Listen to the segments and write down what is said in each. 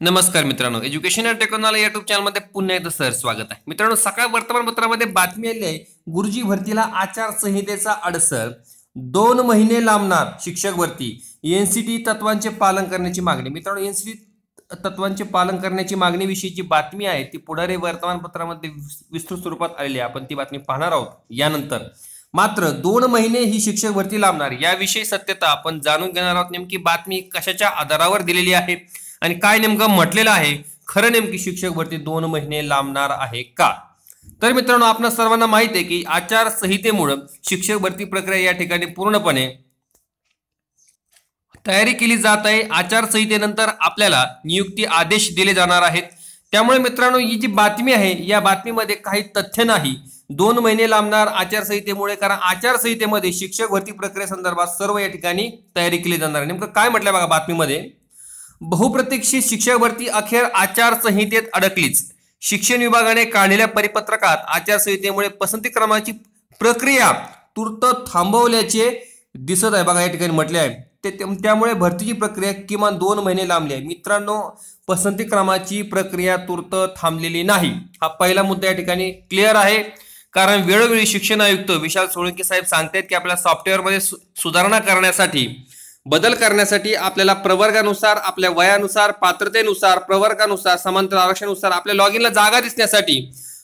नमस्कार मित्रांनो. Education and technology YouTube चॅनलमध्ये पुन्हा एकदा सर स्वागत आहे. मित्रांनो सकाळ वर्तमानपत्रामध्ये बातमी आली आहे. गुरुजी भरतीला आचारसंहितेचा अडसर. दोन महिने लांबणार शिक्षक भरती. एनसीटी तत्वांचे पालन करण्याची मागणी. मित्रांनो एनसीटी तत्वांचे पालन करण्याची मागणीविषयी जी बातमी आहे. ती पुढारी वर्तमानपत्रामध्ये विस्तृत स्वरूपात आलेली आहे. आपण ती बातमी पाहणार आहोत यानंतर. मात्र दोन महिने ही शिक्षक भरती लांबणार. याविषयी सत्यता आपण जाणून घेणार आहोत. नेमकी बातमी कशाच्या आधारावर दिलेली आहे? आणि काय नेमकं म्हटलेलं आहे? खरं नेमकी शिक्षक भरती दोन महिने लांबणार आहे का? तर मित्रांनो आपण सर्वांना माहीत आहे की आचारसंहितेमुळं शिक्षक भरती प्रक्रिया या ठिकाणी पूर्णपणे तयारी केली जात आहे. आचारसंहितेनंतर आपल्याला नियुक्ती आदेश दिले जाणार आहेत. त्यामुळे मित्रांनो ही जी बातमी आहे या बातमीमध्ये काही तथ्य नाही. दोन महिने लांबणार आचारसंहितेमुळे कारण आचारसंहितेमध्ये शिक्षक भरती प्रक्रियेसंदर्भात सर्व या ठिकाणी तयारी केली जाणार आहे. नेमकं काय म्हटलं बघा बातमीमध्ये? बहुप्रतीक्षित शिक्षक भरती अखेर आचारसंहितेत अडकलीच. शिक्षण विभागाने काढलेल्या परिपत्रकात आचारसंहितेमुळे पसंती क्रमाची प्रक्रिया तूर्त थांबवल्याचे दिसत आहे. बघा या ठिकाणी म्हटले आहे. ते त्यामुळे भरतीची प्रक्रिया किमान दोन महिने लांबली आहे. मित्रांनो पसंती क्रमाची प्रक्रिया तूर्त थांबलेली नाही. हा पहिला मुद्दा या ठिकाणी क्लिअर आहे. कारण वेळोवेळी शिक्षण आयुक्त विशाल सोळंकी साहेब सांगतायत की आपल्या सॉफ्टवेअरमध्ये सुधारणा करण्यासाठी बदल करण्यासाठी आपल्याला प्रवर्गानुसार आपल्या वयानुसार पात्रतेनुसार प्रवर्गानुसार समांतर आरक्षणानुसार आपल्या लॉग इनला जागा दिसण्यासाठी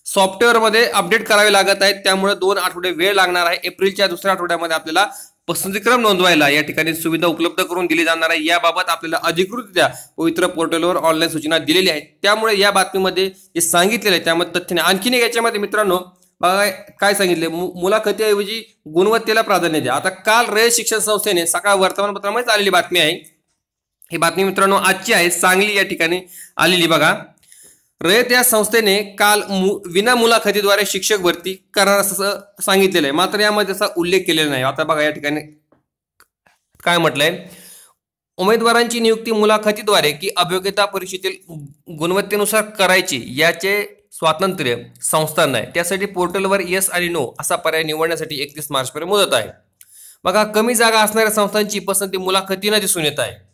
सॉफ्टवेअरमध्ये अपडेट करावे लागत आहेत. त्यामुळे दोन आठवडे वेळ लागणार आहे. एप्रिलच्या दुसऱ्या आठवड्यामध्ये आपल्याला पसंतीक्रम नोंदवायला या ठिकाणी सुविधा उपलब्ध करून दिली जाणार आहे. याबाबत आपल्याला अधिकृतरित्या पवित्र पोर्टलवर ऑनलाईन सूचना दिलेल्या आहे त्यामुळे या बातमीमध्ये जे सांगितलेलं आहे त्यामध्ये तथ्य आणखीन एक याच्यामध्ये मित्रांनो बघा काय सांगितले? मुलाखतीऐवजी गुणवत्तेला प्राधान्य द्या. आता काल रयत शिक्षण संस्थेने सकाळ वर्तमानपत्रामध्ये आलेली बातमी आहे. ही बातमी मित्रांनो आजची आहे. सांगली या ठिकाणी आलेली बघा. रयत या संस्थेने काल विना मुलाखतीद्वारे शिक्षक भरती करणार असं सांगितलेलं आहे. मात्र यामध्ये असा उल्लेख केलेला नाही. आता बघा या ठिकाणी काय म्हटलंय? उमेदवारांची नियुक्ती मुलाखतीद्वारे की अभियोग्यता परीक्षेतील गुणवत्तेनुसार करायची याचे स्वातंत्र्य संस्थांना आहे त्यासाठी पोर्टलवर येस आणि नो असा पर्याय निवडण्यासाठी एकतीस मार्चपर्यंत मुदत आहे. बघा कमी जागा असणाऱ्या संस्थांची पसंती मुलाखतीनं दिसून येत आहे.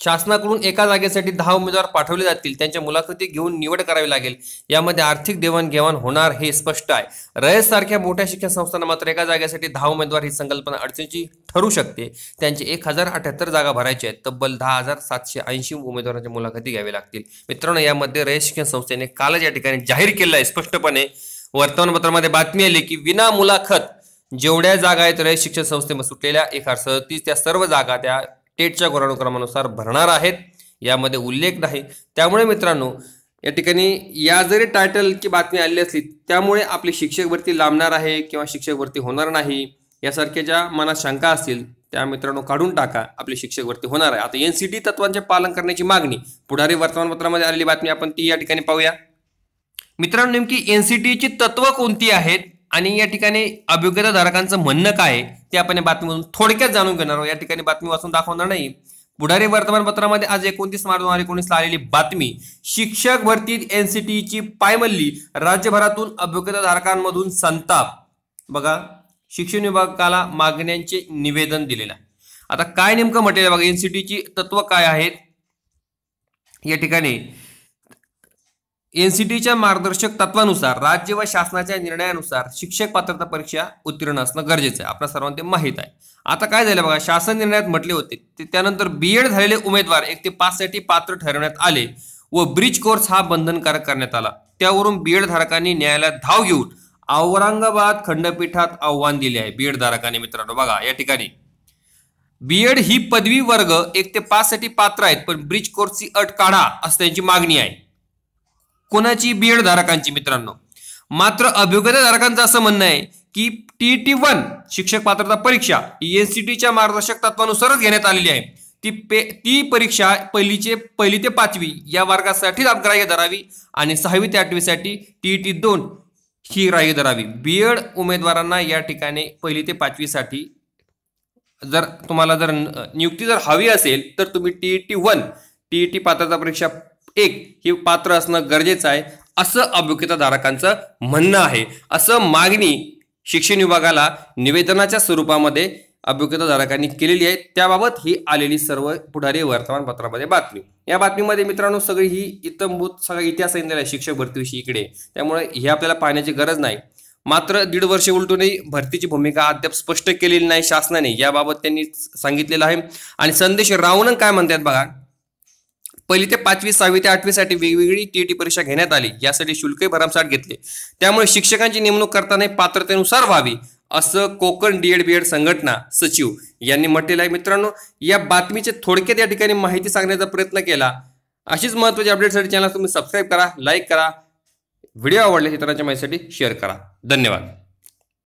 शासनाकडून एका जागेसाठी दहा उमेदवार पाठवले जातील. त्यांच्या मुलाखती घेऊन निवड करावी लागेल. यामध्ये आर्थिक देवाणघेवाण होणार हे स्पष्ट आहे. रयत सारख्या मोठ्या शिक्षण संस्थांना मात्र एका जागेसाठी दहा उमेदवार ही संकल्पना अडचणीची ठरू शकते. त्यांचे एक हजार अठ्याहत्तर जागा भरायचे आहेत. तब्बल दहा हजार सातशे ऐंशी उमेदवारांच्या मुलाखती घ्यावी लागतील. मित्रांनो यामध्ये रयत शिक्षण संस्थेने कालच या ठिकाणी जाहीर केलं आहे स्पष्टपणे. वर्तमानपत्रामध्ये बातमी आली की विना मुलाखत जेवढ्या जागा आहेत रयत शिक्षण संस्थेमध्ये सुटलेल्या एक हजार सदतीस त्या सर्व जागा त्या टेटच्या गुराणुक्रमानुसार भरणार आहेत यामध्ये उल्लेख नाही. त्यामुळे मित्रांनो या ठिकाणी या जरी टायटल की बातमी आली असली त्यामुळे आपली शिक्षक भरती लांबणार आहे किंवा शिक्षक भरती होणार नाही यासारख्या ज्या मनात शंका असतील त्या मित्रांनो काढून टाका. आपली शिक्षक भरती होणार आहे. आता एन सी टी तत्वांचे पालन करण्याची मागणी पुढारी वर्तमानपत्रामध्ये आलेली बातमी आपण ती या ठिकाणी पाहूया. मित्रांनो नेमकी एन सी टीची तत्व कोणती आहेत? आणि या ठिकाणी अभियोग्यता धारकांचं म्हणणं काय ते आपण या बातमीमधून थोडक्यात जाणून घेणार आहोत. या ठिकाणी बातमी वाचून दाखवणार नाही. पुढारी वर्तमानपत्रामध्ये आज एकोणतीस मार्च दोन हजार एकोणीसला आलेली बातमी शिक्षक भरतीत एनसीटीची पायमल्ली राज्यभरातून अभियोग्यता धारकांमधून संताप. बघा शिक्षण विभागाला मागण्यांचे निवेदन दिलेलं आहे. आता काय नेमकं म्हटलेलं बघा एनसीटीची तत्व काय आहेत? या ठिकाणी एन सी टीच्या मार्गदर्शक तत्वानुसार राज्य व शासनाच्या निर्णयानुसार शिक्षक पात्रता परीक्षा उत्तीर्ण असणं गरजेचं आहे. आपल्या सर्वांना ते माहीत आहे. आता काय झालं बघा शासन निर्णयात म्हटले होते ते त्यानंतर बीएड झालेले उमेदवार एक ते पाच साठी पात्र ठरवण्यात आले व ब्रिज कोर्स हा बंधनकारक करण्यात आला. त्यावरून बीएड धारकांनी न्यायालयात धाव घेऊन औरंगाबाद खंडपीठात आव्हान दिले आहे. बीएड धारकांनी मित्रांनो बघा या ठिकाणी. बी एड ही पदवी वर्ग एक ते पाच साठी पात्र आहेत पण ब्रिज कोर्सची अट काढा असं त्यांची मागणी आहे. कोणाची बीएड धारकांची मित्रांनो? मात्र अभियोग्यता धारकांचं असं म्हणणं आहे की टी टी वन शिक्षक पात्रता परीक्षा एनसीटीच्या मार्गदर्शक तत्वानुसारच घेण्यात आलेली आहे. ती पे ती परीक्षा पहिलीचे पहिली ते पाचवी या वर्गासाठीच ग्राह्य धरावी आणि सहावी ते आठवीसाठी टी टी दोन ही ग्राह्य धरावी. बी एड उमेदवारांना या ठिकाणी पहिली ते पाचवीसाठी जर तुम्हाला जर नियुक्ती जर हवी असेल तर तुम्ही T T one T T पात्रता परीक्षा एक हे पात्र असणं गरजेचं आहे असं अभियोग्यताधारकांचं म्हणणं आहे. असं मागणी शिक्षण विभागाला निवेदनाच्या स्वरूपामध्ये अभियोग्यताधारकांनी केलेली आहे. त्याबाबत ही आलेली सर्व पुढारी वर्तमानपत्रामध्ये बातमी. या बातमीमध्ये मित्रांनो सगळी ही इतंभूत सगळा इतिहास सांगितलेला आहे शिक्षक भरतीविषयी इकडे. त्यामुळे हे आपल्याला पाहण्याची गरज नाही. मात्र दीड वर्ष उलटूनही भरतीची भूमिका अद्याप स्पष्ट केलेली नाही शासनाने. याबाबत त्यांनी सांगितलेलं आहे. आणि संदेश रावणन काय म्हणतात बघा पहिली ते पाचवी सहावी ते आठवीसाठी वेगवेगळी टीईटी परीक्षा घेण्यात आली. यासाठी शुल्कही भरमसाठ घेतले. त्यामुळे शिक्षकांची नेमणूक करताना पात्रतेनुसार व्हावी असं कोकण डीएड बीएड संघटना सचिव यांनी म्हटलेलं आहे. मित्रांनो या बातमीचे थोडक्यात या ठिकाणी माहिती सांगण्याचा प्रयत्न केला. अशीच महत्वाची अपडेटसाठी चॅनल तुम्ही सबस्क्राईब करा लाईक करा. व्हिडिओ आवडले इतरांच्या माहितीसाठी शेअर करा. धन्यवाद.